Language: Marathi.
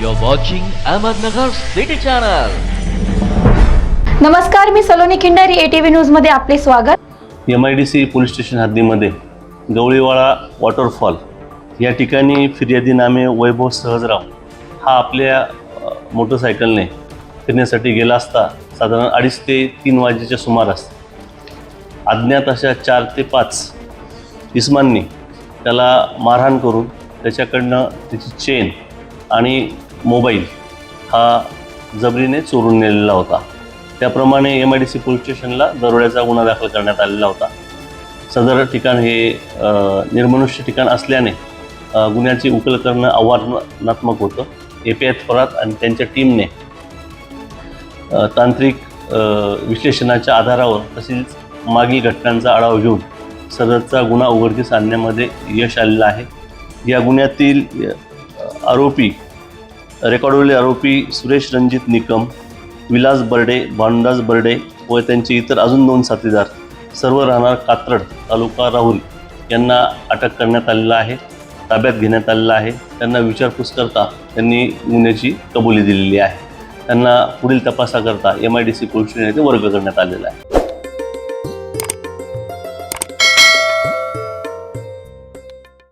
You're watching Ahmednagar City Channel. नमस्कार मी सलोनी खिंडारी एटीव्ही न्यूजमध्ये आपले स्वागत M I D C police station हद्दीमध्ये गवळीवाळा waterfall या ठिकाणी फिर्यादीनामे वैभव सहजराव हा आपल्या अ, मोटरसायकलने फिरण्यासाठी गेला असता साधारण अडीच ते तीन वाजेच्या सुमारास अज्ञात अशा चार ते पाच इस्मांनी त्याला मारहाण करून त्याच्याकडनं त्याची चेन आणि मोबाईल हा जबरीने चोरून नेलेला होता. त्याप्रमाणे M I D C police स्टेशनला दरोड्याचा गुन्हा दाखल करण्यात आलेला होता. सदर ठिकाण हे निर्मनुष्य ठिकाण असल्याने गुन्ह्याची उकल करणं आव्हानात्मक होतं. ए पी आय थोरात आणि त्यांच्या टीमने तांत्रिक विश्लेषणाच्या आधारावर तसेच मागील घटनांचा आढावा घेऊन सदरचा गुन्हा उघडकीस आणण्यामध्ये यश आलेलं आहे. या गुन्ह्यातील आरोपी रेकॉर्डवरील आरोपी सुरेश रणजित निकम विलास बर्डे भानुदास बर्डे व त्यांचे इतर अजून दोन साथीदार सर्व राहणार कात्रड तालुका राहुल यांना अटक करण्यात आलेला आहे ताब्यात घेण्यात आलेला आहे. त्यांना विचारपूस करता त्यांनी गुन्ह्याची कबुली दिलेली आहे. त्यांना पुढील तपासाकरता M I D C police station येथे वर्ग करण्यात आलेला आहे.